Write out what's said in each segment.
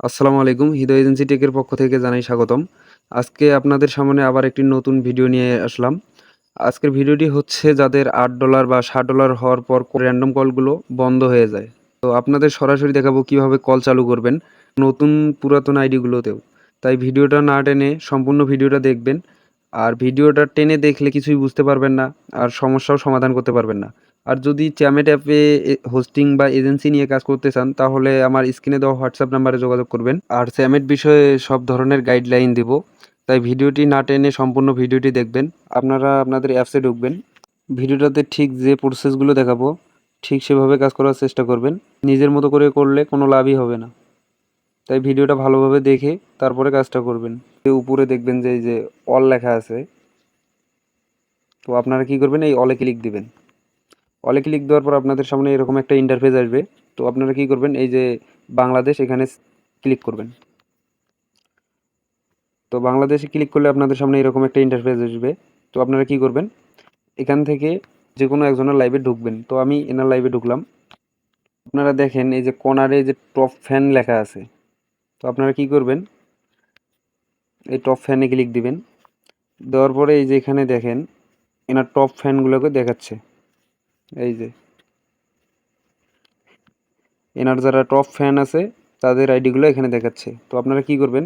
আসসালামু আলাইকুম, হৃদয় এজেন্সি টেকের পক্ষ থেকে জানাই স্বাগতম। আজকে আপনাদের সামনে আবার একটি নতুন ভিডিও নিয়ে আসলাম। আজকের ভিডিওটি হচ্ছে যাদের আট ডলার বা ষাট ডলার হওয়ার পর র্যান্ডম কলগুলো বন্ধ হয়ে যায়। তো আপনাদের সরাসরি দেখাবো কীভাবে কল চালু করবেন নতুন পুরাতন আইডিগুলোতেও তাই ভিডিওটা না টেনে সম্পূর্ণ ভিডিওটা দেখবেন। আর ভিডিওটা টেনে দেখলে কিছুই বুঝতে পারবেন না, আর সমস্যাও সমাধান করতে পারবেন না। আর যদি চ্যামেট অ্যাপে হোস্টিং বা এজেন্সি নিয়ে কাজ করতে চান, তাহলে আমার স্ক্রিনে দেওয়া হোয়াটসঅ্যাপ নাম্বারে যোগাযোগ করবেন। আর চ্যামেট বিষয়ে সব ধরনের গাইডলাইন দিব, তাই ভিডিওটি না টেনে সম্পূর্ণ ভিডিওটি দেখবেন। আপনারা আপনাদের অ্যাপসে ঢুকবেন। ভিডিওটাতে ঠিক যে প্রসেসগুলো দেখাবো, ঠিক সেভাবে কাজ করার চেষ্টা করবেন। নিজের মতো করে করলে কোনো লাভই হবে না। তাই ভিডিওটা ভালোভাবে দেখে তারপরে কাজটা করবেন। উপরে দেখবেন যে, এই যে অল লেখা আছে। তো আপনারা কি করবেন, এই অলে ক্লিক দিবেন। অলে ক্লিক দেওয়ার পর আপনাদের সামনে এরকম একটা ইন্টারফেস আসবে। তো আপনারা কি করবেন, এই যে বাংলাদেশ এখানে ক্লিক করবেন। তো বাংলাদেশে ক্লিক করলে আপনাদের সামনে এরকম একটা ইন্টারফেস আসবে। তো আপনারা কি করবেন, এখান থেকে যে কোনো একজনের লাইভে ঢুকবেন। তো আমি এনার লাইভে ঢুকলাম। আপনারা দেখেন, এই যে কর্নারে যে টপ ফ্যান লেখা আছে। তো আপনারা কি করবেন? এই টপ ফ্যানে ক্লিক দিবেন। দেওয়ার পরে এই যে এখানে দেখেন, এনার টপ ফ্যানগুলোকে দেখাচ্ছে। এই যে। এনার যারা টপ ফ্যান আছে, তাদের আইডিগুলো এখানে দেখাচ্ছে। তো আপনারা কি করবেন?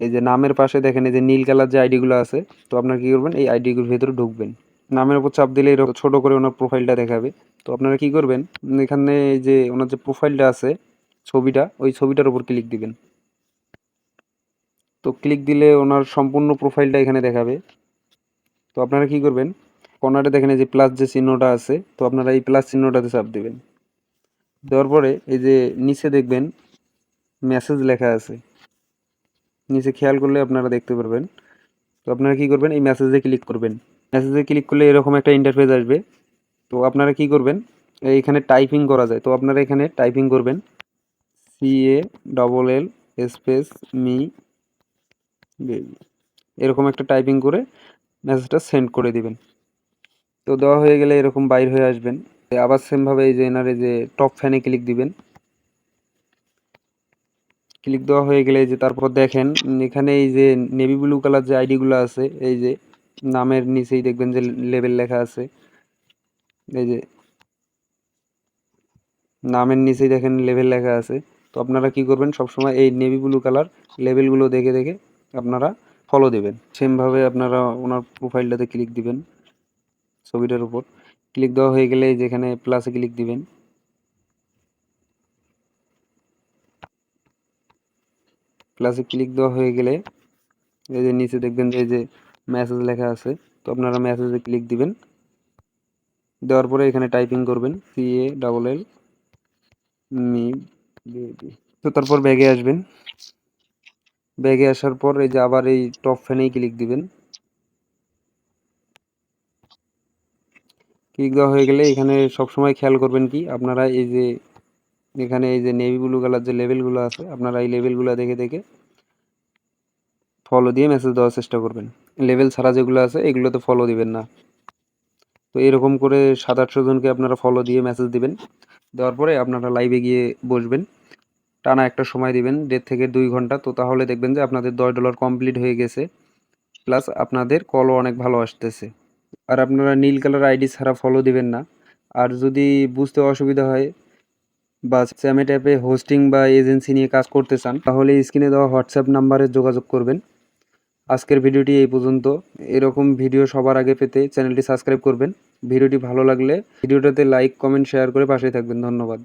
এই যে নামের পাশে দেখেন, এই যে নীল কালার যে আইডিগুলো আছে, তো আপনারা কি করবেন? এই আইডিগুলোর ভেতরে ঢুকবেন। নামের উপর চাপ দিলে এরকম ছোটো করে ওনার প্রোফাইলটা দেখাবে। তো আপনারা কি করবেন? এখানে যে ওনার যে প্রোফাইলটা আছে, ছবিটা, ওই ছবিটার উপর ক্লিক দিবেন। তো ক্লিক দিলে ওনার সম্পূর্ণ প্রোফাইলটা এখানে দেখাবে। তো আপনারা কি করবেন? কর্নারে দেখেন এই যে প্লাস যে চিহ্নটা আছে, তো আপনারা এই প্লাস চিহ্নটাতে চাপ দেবেন। দেওয়ার পরে এই যে নিচে দেখবেন মেসেজ লেখা আছে। নিচে খেয়াল করলে আপনারা দেখতে পারবেন। তো আপনারা কি করবেন? এই মেসেজে ক্লিক করবেন। মেসেজে ক্লিক করলে এরকম একটা ইন্টারফেস আসবে। তো আপনারা কি করবেন? এইখানে টাইপিং করা যায়। তো আপনারা এখানে টাইপিং করবেন। C A double L space me এরকম একটা টাইপিং করে মেসেজটা সেন্ড করে দিবেন। তো দেওয়া হয়ে গেলে এরকম বাইর হয়ে আসবেন। আবার সেমভাবে এই যে এনারে যে টপ ফ্যানে ক্লিক দিবেন। ক্লিক দেওয়া হয়ে গেলে যে তারপর দেখেন, এখানে এই যে নেভি ব্লু কালার যে আইডিগুলো আছে, এই যে নামের নিচেই দেখবেন যে লেভেল লেখা আছে। এই যে নামের নিচেই দেখেন লেভেল লেখা আছে। তো আপনারা কি করবেন, সবসময় এই নেভি ব্লু কালার লেভেলগুলো দেখে দেখে আপনারা ফলো দেবেন। সেমভাবে আপনারা ওনার প্রোফাইলটাতে ক্লিক দিবেন ছবিটার উপর। ক্লিক দেওয়া হয়ে গেলে যেখানে প্লাসে ক্লিক দিবেন। প্লাসে ক্লিক দেওয়া হয়ে গেলে এই যে নিচে দেখবেন যে এই যে মেসেজ লেখা আছে, তো আপনারা মেসেজে ক্লিক দিবেন। দেওয়ার পরে এখানে টাইপিং করবেন C A double L me তো তারপর ব্যাগে আসবেন। ব্যাগে আসার পর এই যে আবার এই টপ ফ্যানেই ক্লিক দিবেন। ক্লিক দেওয়া হয়ে গেলে এখানে সবসময় খেয়াল করবেন কি, আপনারা এই যে এখানে এই যে নেভি ব্লু কালার যে লেভেলগুলো আছে, আপনারা এই লেভেলগুলো দেখে দেখে ফলো দিয়ে মেসেজ দেওয়ার চেষ্টা করবেন। লেভেল ছাড়া যেগুলো আছে, এগুলোতে ফলো দিবেন না। তো এরকম করে সাত আটশো জনকে আপনারা ফলো দিয়ে মেসেজ দিবেন। দেওয়ার পরে আপনারা লাইভে গিয়ে বসবেন। টানা একটা সময় দিবেন, দেড় থেকে দুই ঘণ্টা। তো তাহলে দেখবেন যে আপনাদের দশ ডলার কমপ্লিট হয়ে গেছে। প্লাস আপনাদের কলও অনেক ভালো আসতেছে। আর আপনারা নীল কালার আইডি ছাড়া ফলো দিবেন না। আর যদি বুঝতে অসুবিধা হয় বা স্যামেট অ্যাপে হোস্টিং বা এজেন্সি নিয়ে কাজ করতে চান, তাহলে স্ক্রিনে দেওয়া হোয়াটসঅ্যাপ নাম্বারে যোগাযোগ করবেন। আজকের ভিডিওটি এই পর্যন্ত। এরকম ভিডিও সবার আগে পেতে চ্যানেলটি সাবস্ক্রাইব করবেন। ভিডিওটি ভালো লাগলে ভিডিওটাতে লাইক কমেন্ট শেয়ার করে পাশে থাকবেন। ধন্যবাদ।